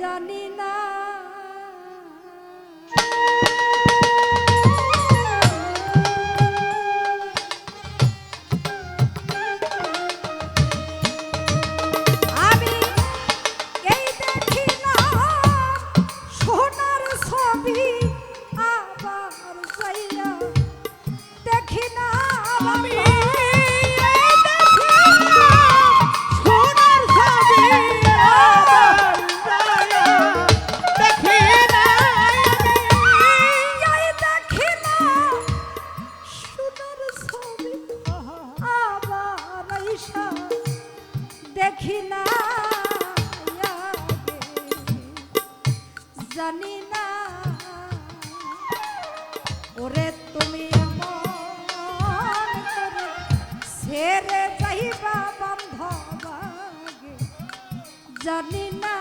জানি জানি না ওরে তুমি ছেড়ে যাইবা বন্ধবাগে জানি না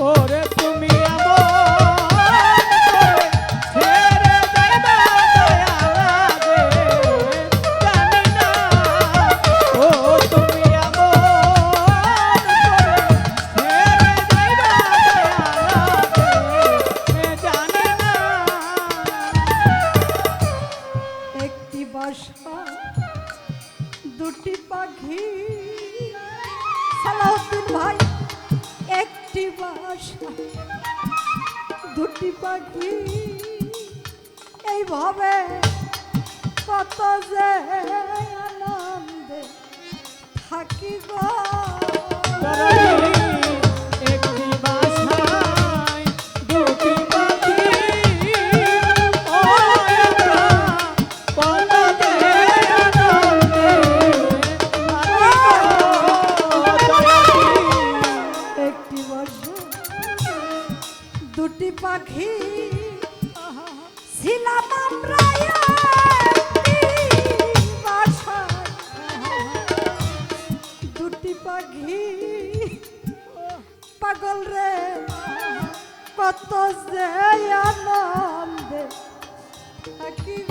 ওরে তুমি আমার দুটি পাখি এইভাবে কত যে আনন্দে থাকি গা। ছিলাম আমরা দুটি পাখি। পাগল রে কত যে আনন্দে থাকিব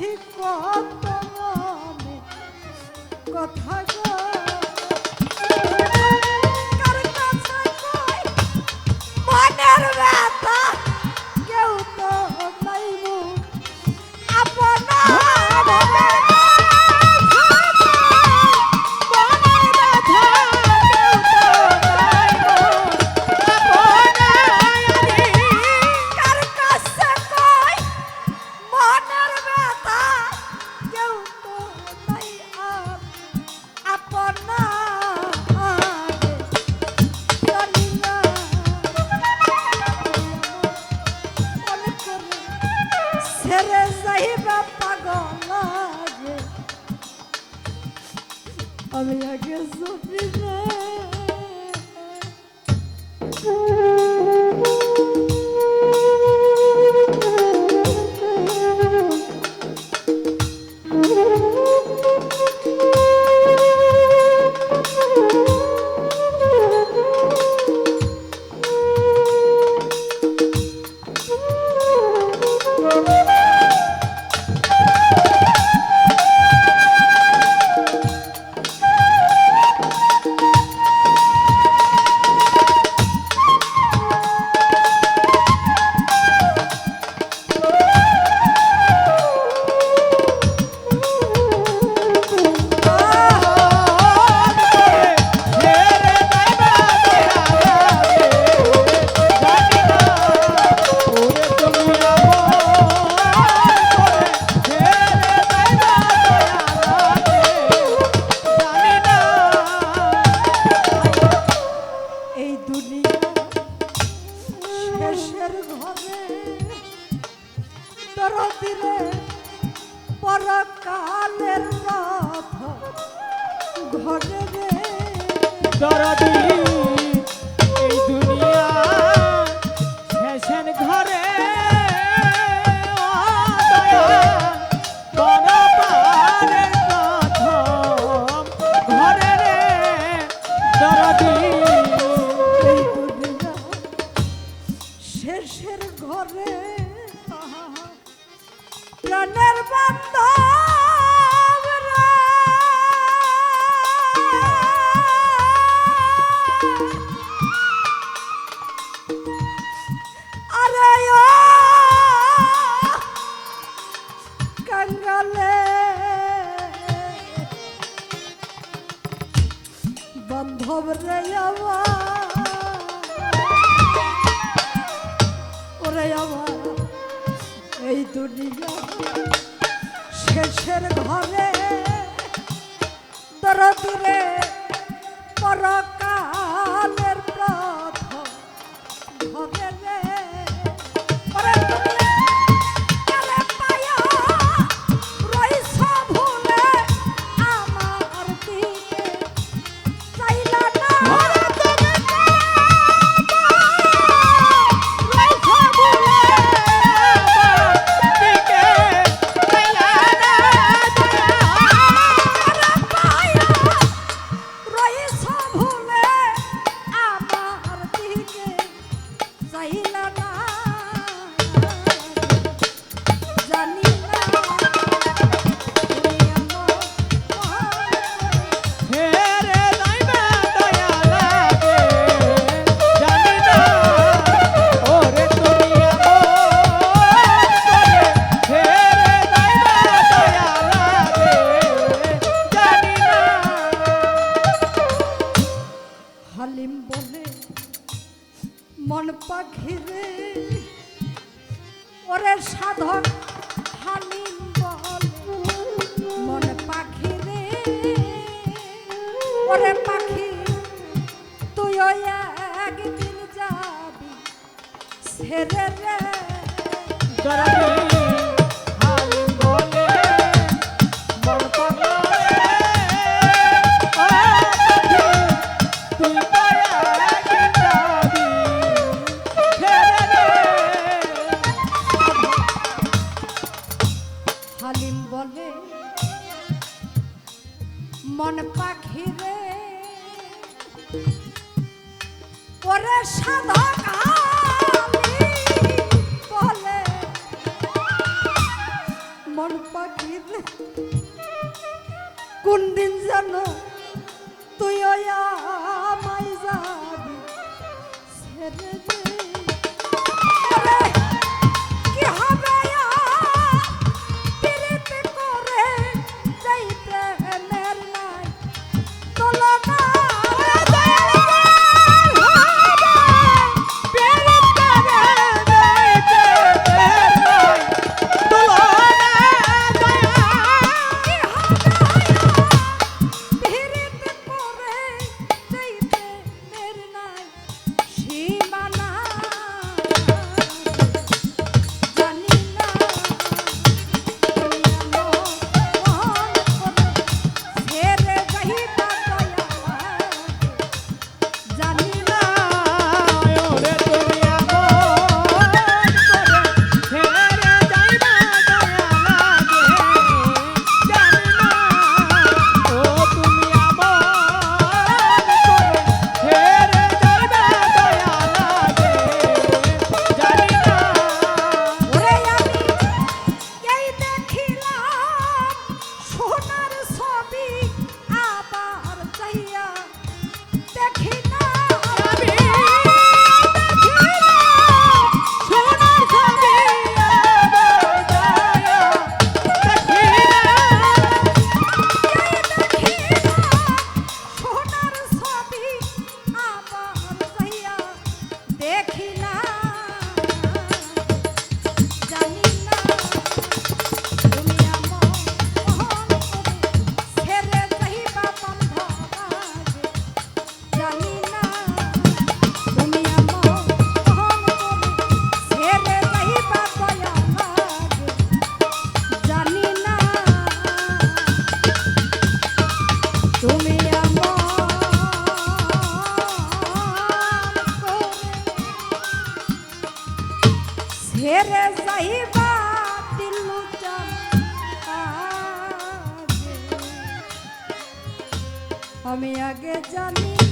ঠিক কত মনে কথা Arzu. শেষের ঘরে দূরে পরকালের প্রাণ। ওরে পাখি তুই ওই একদিন যাবি ছেড়ে রে। কোন দিন যেন তুই আমায় যাবি? ছেড়ে আমি আগে জানি